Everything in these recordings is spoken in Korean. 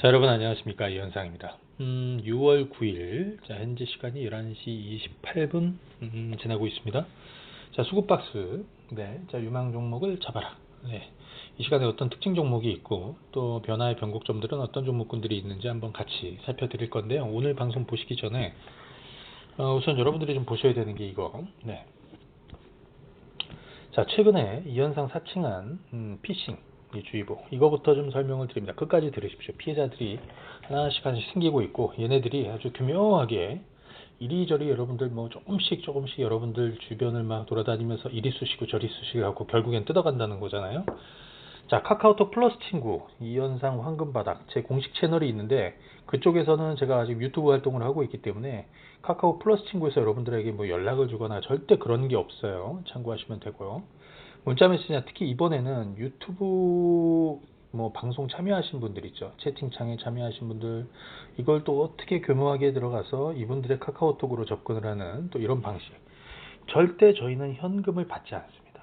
자 여러분 안녕하십니까? 이현상입니다. 음, 6월 9일. 자 현재 시간이 11시 28분 음, 지나고 있습니다. 자 수급박스. 네, 자 유망 종목을 잡아라. 네, 이 시간에 어떤 특징 종목이 있고 또 변화의 변곡점들은 어떤 종목군들이 있는지 한번 같이 살펴드릴 건데요. 오늘 방송 보시기 전에 어, 우선 여러분들이 좀 보셔야 되는 게 이거. 네. 자 최근에 이현상 사칭한 음, 피싱. 이 주의보 이거부터 좀 설명을 드립니다. 끝까지 들으십시오. 피해자들이 하나씩 하나씩 생기고 있고 얘네들이 아주 교묘하게 이리저리 여러분들 뭐 조금씩 조금씩 여러분들 주변을 막 돌아다니면서 이리 쑤시고 저리 쑤시고 하고 결국엔 뜯어간다는 거잖아요. 자 카카오톡 플러스 친구 이현상 황금바닥 제 공식 채널이 있는데 그쪽에서는 제가 아직 유튜브 활동을 하고 있기 때문에 카카오 플러스 친구에서 여러분들에게 뭐 연락을 주거나 절대 그런 게 없어요. 참고하시면 되고요. 문자 메시지나 특히 이번에는 유튜브 뭐 방송 참여하신 분들 있죠. 채팅창에 참여하신 분들 이걸 또 어떻게 교묘하게 들어가서 이분들의 카카오톡으로 접근을 하는 또 이런 방식. 절대 저희는 현금을 받지 않습니다.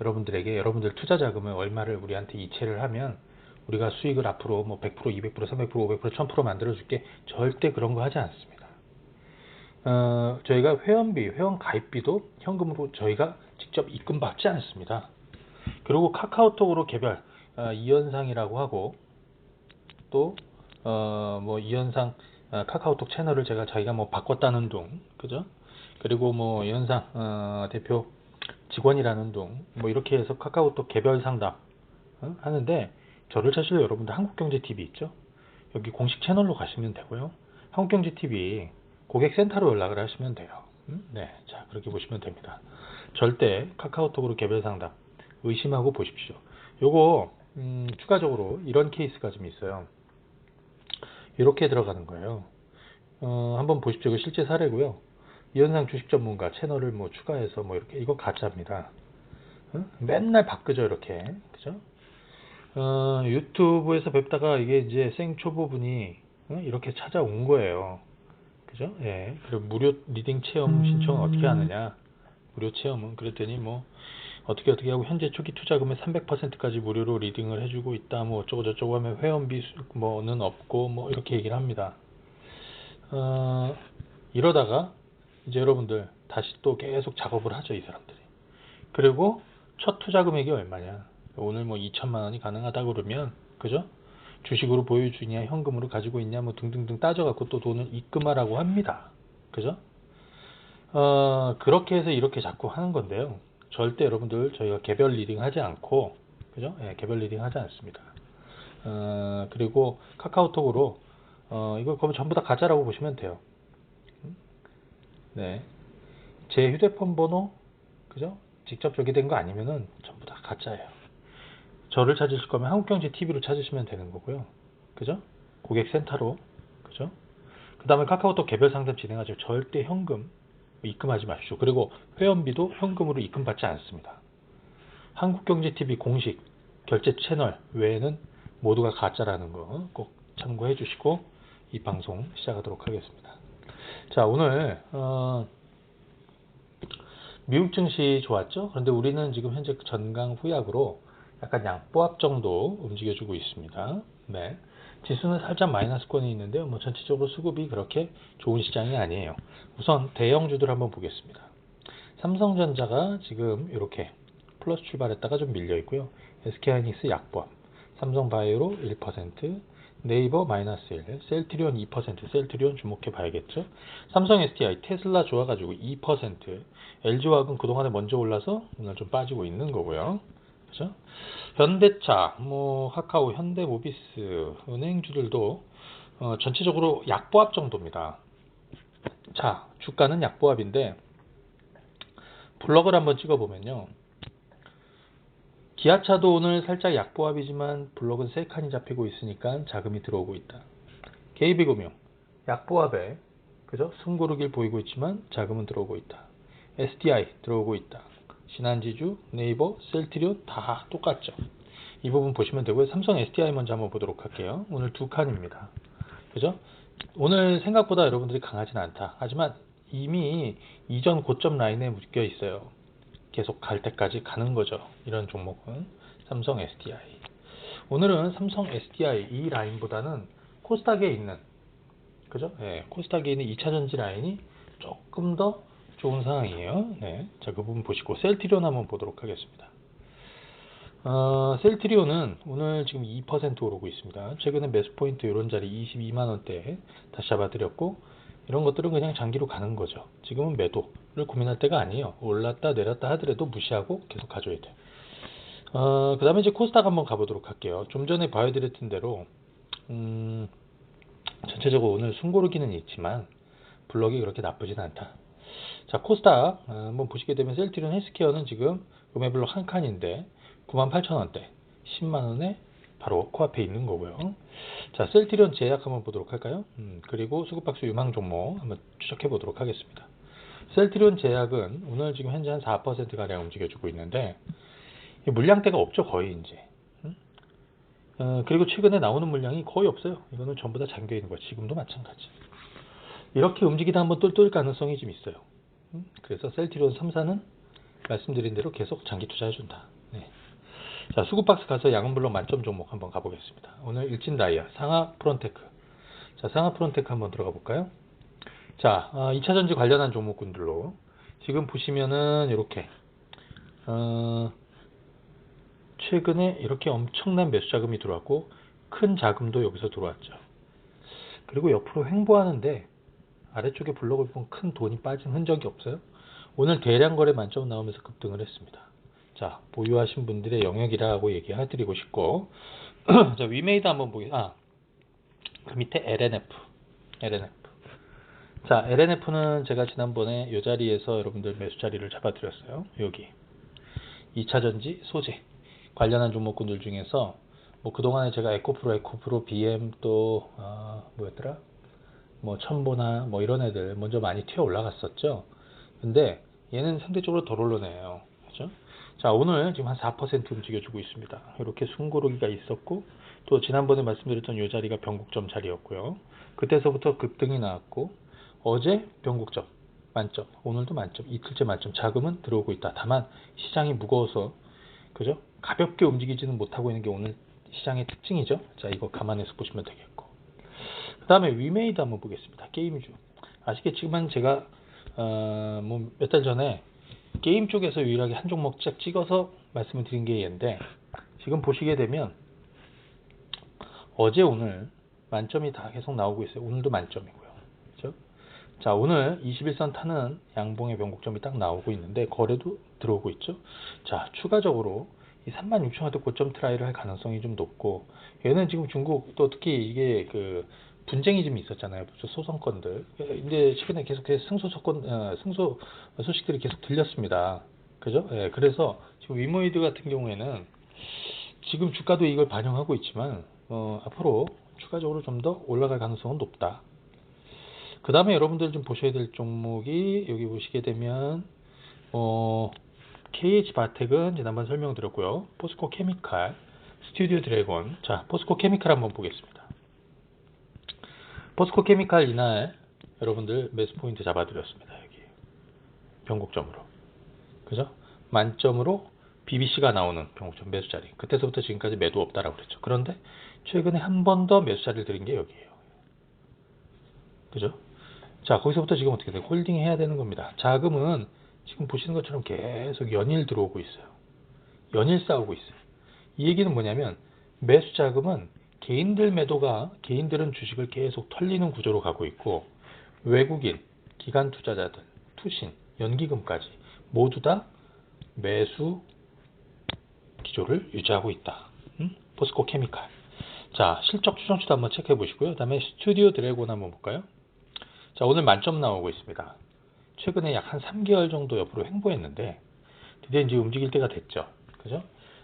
여러분들에게 여러분들 투자 자금을 얼마를 우리한테 이체를 하면 우리가 수익을 앞으로 뭐 100%, 200%, 300%, 500%, 1000% 만들어 줄게. 절대 그런 거 하지 않습니다. 어, 저희가 회원비, 회원 가입비도 현금으로 저희가 직접 입금받지 않습니다. 그리고 카카오톡으로 개별 어, 이현상이라고 하고 또 어, 뭐 이현상 어, 카카오톡 채널을 제가 자기가 뭐 바꿨다는 둥 그죠? 그리고 뭐 이현상 어, 대표 직원이라는 둥 뭐 이렇게 해서 카카오톡 개별 상담 어? 하는데 저를 찾으려 여러분들 한국경제TV 있죠? 여기 공식 채널로 가시면 되고요. 한국경제TV 고객센터로 연락을 하시면 돼요. 음? 네, 자 그렇게 보시면 됩니다. 절대 카카오톡으로 개별 상담 의심하고 보십시오. 요거 음, 추가적으로 이런 케이스가 좀 있어요. 이렇게 들어가는 거예요. 어, 한번 보십시오. 그 실제 사례고요. 이현상 주식 전문가 채널을 뭐 추가해서 뭐 이렇게 이거 가짜입니다. 어? 맨날 바꾸죠 이렇게 그죠? 어, 유튜브에서 뵙다가 이게 이제 생초보분이 어? 이렇게 찾아온 거예요. 그죠? 예. 그리고 무료 리딩 체험 신청은 어떻게 하느냐? 무료 체험은 그랬더니 뭐 어떻게 어떻게 하고 현재 초기 투자금의 300%까지 무료로 리딩을 해주고 있다 뭐 어쩌고 저쩌고 하면 회원비 뭐는 없고 뭐 이렇게 얘기를 합니다. 어, 이러다가 이제 여러분들 다시 또 계속 작업을 하죠 이 사람들이. 그리고 첫 투자 금액이 얼마냐? 오늘 뭐 2천만 원이 가능하다 그러면 그죠? 주식으로 보여주냐 현금으로 가지고 있냐 뭐 등등등 따져갖고 또 돈을 입금하라고 합니다. 그죠? 어, 그렇게 해서 이렇게 자꾸 하는 건데요. 절대 여러분들 저희가 개별 리딩 하지 않고, 그죠? 예, 개별 리딩 하지 않습니다. 어, 그리고 카카오톡으로, 어, 이거 그러면 전부 다 가짜라고 보시면 돼요. 네. 제 휴대폰 번호, 그죠? 직접 저기 된거 아니면은 전부 다 가짜예요. 저를 찾으실 거면 한국경제TV로 찾으시면 되는 거고요. 그죠? 고객센터로, 그죠? 그 다음에 카카오톡 개별 상담 진행하죠. 절대 현금, 입금하지 마십시오. 그리고 회원비도 현금으로 입금받지 않습니다. 한국경제TV 공식 결제 채널 외에는 모두가 가짜라는 거 꼭 참고해 주시고 이 방송 시작하도록 하겠습니다. 자 오늘 어, 미국 증시 좋았죠? 그런데 우리는 지금 현재 전강 후약으로 약간 양보합 정도 움직여주고 있습니다. 네. 지수는 살짝 마이너스권이 있는데요. 뭐 전체적으로 수급이 그렇게 좋은 시장이 아니에요. 우선 대형주들 한번 보겠습니다. 삼성전자가 지금 이렇게 플러스 출발했다가 좀 밀려 있고요. SK하이닉스 약보합, 삼성바이오로 1%, 네이버 마이너스 1, 셀트리온 2%, 셀트리온 주목해 봐야겠죠. 삼성 SDI, 테슬라 좋아가지고 2%, LG화학은 그동안에 먼저 올라서 오늘 좀 빠지고 있는 거고요. 그죠? 현대차, 뭐 카카오, 현대모비스, 은행주들도 어, 전체적으로 약보합 정도입니다. 자, 주가는 약보합인데 블럭을 한번 찍어보면요. 기아차도 오늘 살짝 약보합이지만 블럭은 세 칸이 잡히고 있으니까 자금이 들어오고 있다. KB금융 약보합에 그죠? 숨고르기를 보이고 있지만 자금은 들어오고 있다. SDI 들어오고 있다. 신한지주, 네이버, 셀트리온 다 똑같죠. 이 부분 보시면 되고요. 삼성 SDI 먼저 한번 보도록 할게요. 오늘 두 칸입니다. 그죠? 오늘 생각보다 여러분들이 강하진 않다. 하지만 이미 이전 고점 라인에 묶여 있어요. 계속 갈 때까지 가는 거죠. 이런 종목은 삼성 SDI. 오늘은 삼성 SDI 이 라인보다는 코스닥에 있는 그죠? 예, 코스닥에 있는 2차 전지 라인이 조금 더 좋은 상황이에요. 네. 자, 그 부분 보시고 셀트리온 한번 보도록 하겠습니다. 어, 셀트리온은 오늘 지금 2% 오르고 있습니다. 최근에 매수 포인트 이런 자리 22만 원대 다시 잡아드렸고 이런 것들은 그냥 장기로 가는 거죠. 지금은 매도를 고민할 때가 아니에요. 올랐다 내렸다 하더라도 무시하고 계속 가져야 돼. 어, 그 다음에 이제 코스닥 한번 가보도록 할게요. 좀 전에 봐드렸던 대로 음, 전체적으로 오늘 숨고르기는 있지만 블럭이 그렇게 나쁘진 않다. 자 코스닥 어, 한번 보시게 되면 셀트리온 헬스케어는 지금 음해블록 한 칸인데 98,000원대 10만원에 바로 코앞에 있는 거고요. 자 셀트리온 제약 한번 보도록 할까요? 음, 그리고 수급박스 유망 종목 한번 추적해 보도록 하겠습니다. 셀트리온 제약은 오늘 지금 현재 한 4%가량 움직여주고 있는데 물량대가 없죠 거의 이제 음? 어, 그리고 최근에 나오는 물량이 거의 없어요. 이거는 전부 다 잠겨 있는 거예요. 지금도 마찬가지. 이렇게 움직이다 한번 똘똘 가능성이 좀 있어요. 음? 그래서 셀트리온 3사는 말씀드린 대로 계속 장기 투자해준다. 네. 자, 수급박스 가서 양은블록 만점 종목 한번 가보겠습니다. 오늘 일진 다이아, 상하 프론테크. 자, 상하 프론테크 한번 들어가 볼까요? 자, 어, 2차 전지 관련한 종목군들로 지금 보시면은 이렇게 어, 최근에 이렇게 엄청난 매수 자금이 들어왔고 큰 자금도 여기서 들어왔죠. 그리고 옆으로 횡보하는데 아래쪽에 블록을 보면 큰 돈이 빠진 흔적이 없어요. 오늘 대량 거래 만점 나오면서 급등을 했습니다. 자, 보유하신 분들의 영역이라고 얘기해드리고 싶고, 자, 위메이드 한번 보겠, 아, 그 밑에 LNF. LNF. 자, LNF는 제가 지난번에 이 자리에서 여러분들 매수 자리를 잡아드렸어요. 여기. 2차전지, 소재. 관련한 종목군들 중에서, 뭐, 그동안에 제가 에코프로, 에코프로, BM 또, 아, 뭐였더라? 뭐 첨보나 뭐 이런 애들 먼저 많이 튀어 올라갔었죠. 근데 얘는 상대적으로 덜 올라내요. 그죠? 자, 오늘 지금 한 4% 움직여주고 있습니다. 이렇게 숨고르기가 있었고, 또 지난번에 말씀드렸던 이 자리가 변곡점 자리였고요. 그때서부터 급등이 나왔고, 어제 변곡점, 만점, 오늘도 만점, 이틀째 만점, 자금은 들어오고 있다. 다만, 시장이 무거워서, 그죠? 가볍게 움직이지는 못하고 있는 게 오늘 시장의 특징이죠. 자, 이거 감안해서 보시면 되겠고. 다음에 위메이드 한번 보겠습니다. 게임주. 아시겠지만 제가 어, 뭐 몇 달 전에 게임 쪽에서 유일하게 한 종목 쫙 찍어서 말씀을 드린 게 얘인데 지금 보시게 되면 어제 오늘 만점이 다 계속 나오고 있어요. 오늘도 만점이고요. 그렇죠? 자 오늘 21선 타는 양봉의 변곡점이 딱 나오고 있는데 거래도 들어오고 있죠. 자 추가적으로 이 36,000원대 고점 트라이를 할 가능성이 좀 높고 얘는 지금 중국 또 특히 이게 그 분쟁이 좀 있었잖아요. 소송건들. 근데 최근에 계속해서 승소 소건, 어, 승소 소식들이 계속 들렸습니다. 그죠? 예, 그래서 지금 위모이드 같은 경우에는 지금 주가도 이걸 반영하고 있지만, 어, 앞으로 추가적으로 좀 더 올라갈 가능성은 높다. 그 다음에 여러분들 좀 보셔야 될 종목이 여기 보시게 되면, 어, KH 바텍은 지난번 설명드렸고요. 포스코 케미칼, 스튜디오 드래곤. 자, 포스코 케미칼 한번 보겠습니다. 포스코 케미칼 이날 여러분들 매수 포인트 잡아드렸습니다. 여기 변곡점으로 그죠? 만점으로 BBC가 나오는 변곡점 매수 자리 그때서부터 지금까지 매도 없다라고 그랬죠. 그런데 최근에 한 번 더 매수 자리를 드린 게 여기에요. 그죠? 자 거기서부터 지금 어떻게 돼요? 홀딩 해야 되는 겁니다. 자금은 지금 보시는 것처럼 계속 연일 들어오고 있어요. 연일 싸우고 있어요. 이 얘기는 뭐냐면 매수 자금은 개인들 매도가 개인들은 주식을 계속 털리는 구조로 가고 있고 외국인, 기관 투자자들, 투신, 연기금까지 모두 다 매수 기조를 유지하고 있다. 음? 포스코 케미칼. 자, 실적 추정치도 한번 체크해 보시고요. 다음에 스튜디오 드래곤 한번 볼까요? 자, 오늘 만점 나오고 있습니다. 최근에 약 한 3개월 정도 옆으로 횡보했는데 드디어 이제 움직일 때가 됐죠. 그죠?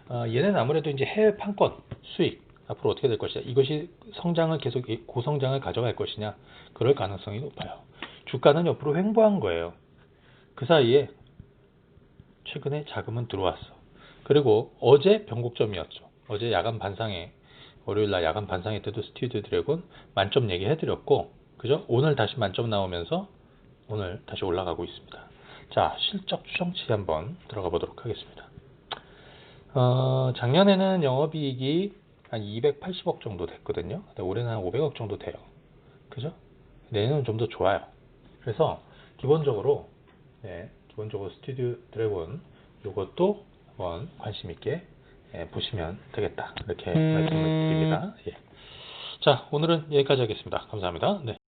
어, 얘는 아무래도 이제 해외 판권 수익 앞으로 어떻게 될 것이냐. 이것이 성장을 계속 고성장을 가져갈 것이냐. 그럴 가능성이 높아요. 주가는 옆으로 횡보한 거예요. 그 사이에 최근에 자금은 들어왔어. 그리고 어제 변곡점이었죠. 어제 야간 반상회, 월요일 날 야간 반상회 때도 스튜디오 드래곤 만점 얘기해 드렸고, 그죠? 오늘 다시 만점 나오면서 오늘 다시 올라가고 있습니다. 자, 실적 추정치 한번 들어가 보도록 하겠습니다. 어, 작년에는 영업이익이 한 280억 정도 됐거든요. 올해는 한 500억 정도 돼요. 그죠? 내년은 좀 더 좋아요. 그래서 기본적으로 예, 기본적으로 스튜디오 드래곤 요것도 한번 관심 있게 예, 보시면 되겠다. 이렇게 말씀을 드립니다. 예. 자, 오늘은 여기까지 하겠습니다. 감사합니다. 네.